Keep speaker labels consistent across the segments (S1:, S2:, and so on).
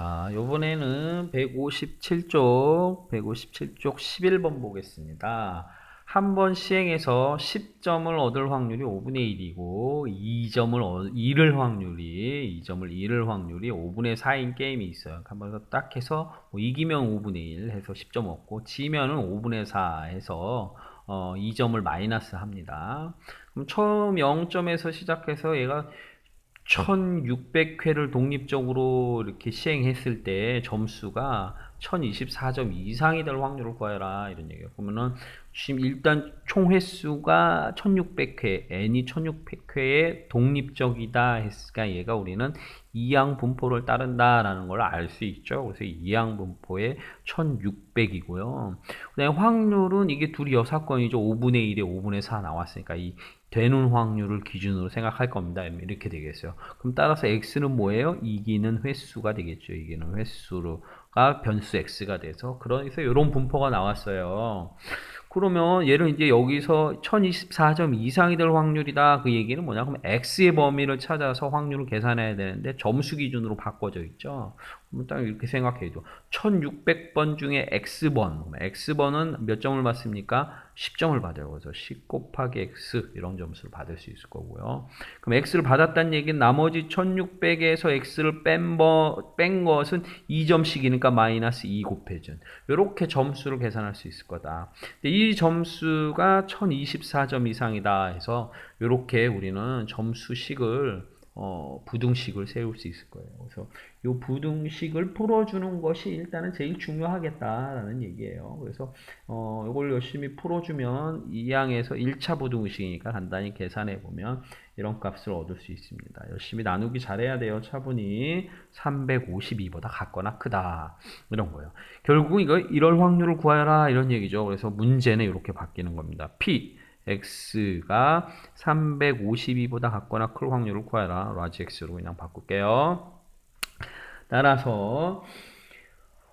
S1: 자, 요번에는 157쪽, 157쪽 11번 보겠습니다. 한 번 시행해서 10점을 얻을 확률이 5분의 1이고, 2점을 잃을 확률이, 2점을 잃을 확률이 5분의 4인 게임이 있어요. 한번 딱 해서, 뭐 이기면 5분의 1 해서 10점 얻고, 지면은 5분의 4 해서, 어, 2점을 마이너스 합니다. 그럼 처음 0점에서 시작해서 얘가 1600회를 독립적으로 이렇게 시행했을 때 점수가 1024점 이상이 될 확률을 구해라 이런 얘기예요. 그러면은 지금 일단 총 횟수가 1600회, n이 1600회에 독립적이다 했으니까 얘가 우리는 이항 분포를 따른다라는 걸 알 수 있죠. 그래서 이항 분포에 1600이고요. 그다음에 확률은 이게 둘이 여사건이죠. 5분의 1에 5분의 4 나왔으니까 이 되는 확률을 기준으로 생각할 겁니다. 이렇게 되겠어요. 그럼 따라서 x는 뭐예요? 이기는 횟수가 되겠죠. 이기는 횟수 가 변수 x가 돼서 그래서 이런 분포가 나왔어요. 그러면 얘를 이제 여기서 1024점 이상이 될 확률이다. 그 얘기는 뭐냐? 그럼 x의 범위를 찾아서 확률을 계산해야 되는데 점수 기준으로 바꿔져 있죠. 딱 이렇게 생각해도 1600번 중에 x번, x번은 몇 점을 받습니까? 10점을 받아요. 그래서 10 곱하기 x 이런 점수를 받을 수 있을 거고요. 그럼 x를 받았다는 얘기는 나머지 1600에서 x를 뺀, 버, 뺀 것은 2점씩이니까 마이너스 2 곱해준. 이렇게 점수를 계산할 수 있을 거다. 이 점수가 1024점 이상이다 해서 이렇게 우리는 점수식을 어, 부등식을 세울 수 있을 거예요. 그래서 이 부등식을 풀어주는 것이 일단은 제일 중요하겠다라는 얘기예요. 그래서 어, 이걸 열심히 풀어주면 이 항에서 1차 부등식이니까 간단히 계산해 보면 이런 값을 얻을 수 있습니다. 열심히 나누기 잘해야 돼요. 차분히 352보다 같거나 크다 이런 거예요. 결국 이거 이럴 확률을 구하라 이런 얘기죠. 그래서 문제는 이렇게 바뀌는 겁니다. P x가 352보다 같거나 클 확률을 구하라. 라지 x로 그냥 바꿀게요. 따라서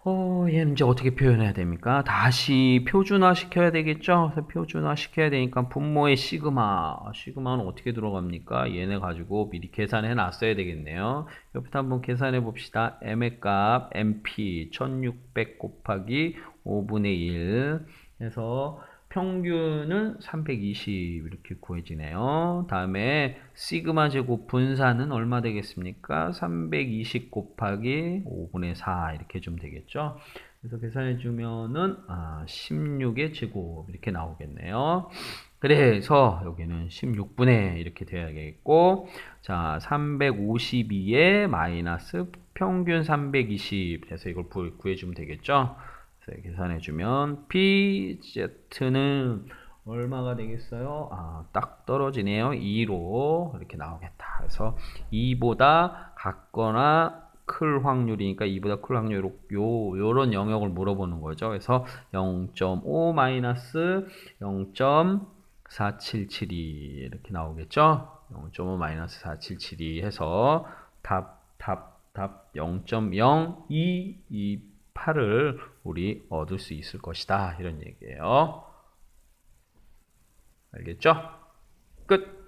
S1: 어, 얘는 이제 어떻게 표현해야 됩니까? 다시 표준화 시켜야 되겠죠? 그래서 표준화 시켜야 되니까 분모의 시그마. 시그마는 어떻게 들어갑니까? 얘네 가지고 미리 계산해 놨어야 되겠네요. 옆부터 한번 계산해 봅시다. m의 값, mp, 1600 곱하기 5분의 1 해서 평균은 320 이렇게 구해지네요. 다음에 시그마 제곱 분산은 얼마 되겠습니까? 320 곱하기 5분의 4 이렇게 좀 되겠죠. 그래서 계산해 주면은 아, 16의 제곱 이렇게 나오겠네요. 그래서 여기는 16분의 이렇게 돼야겠고 자 352에 마이너스 평균 320 해서 이걸 구해주면 되겠죠. 계산해 주면 PZ는 얼마가 되겠어요? 아, 딱 떨어지네요. 2로 이렇게 나오겠다. 그래서 2보다 같거나 클 확률이니까 2보다 클 확률 요 요런 영역을 물어보는 거죠. 그래서 0.5 마이너스 0.477이 이렇게 나오겠죠. 0.5 마이너스 477이 해서 답 답 답 0.022 8을 우리 얻을 수 있을 것이다. 이런 얘기예요. 알겠죠? 끝.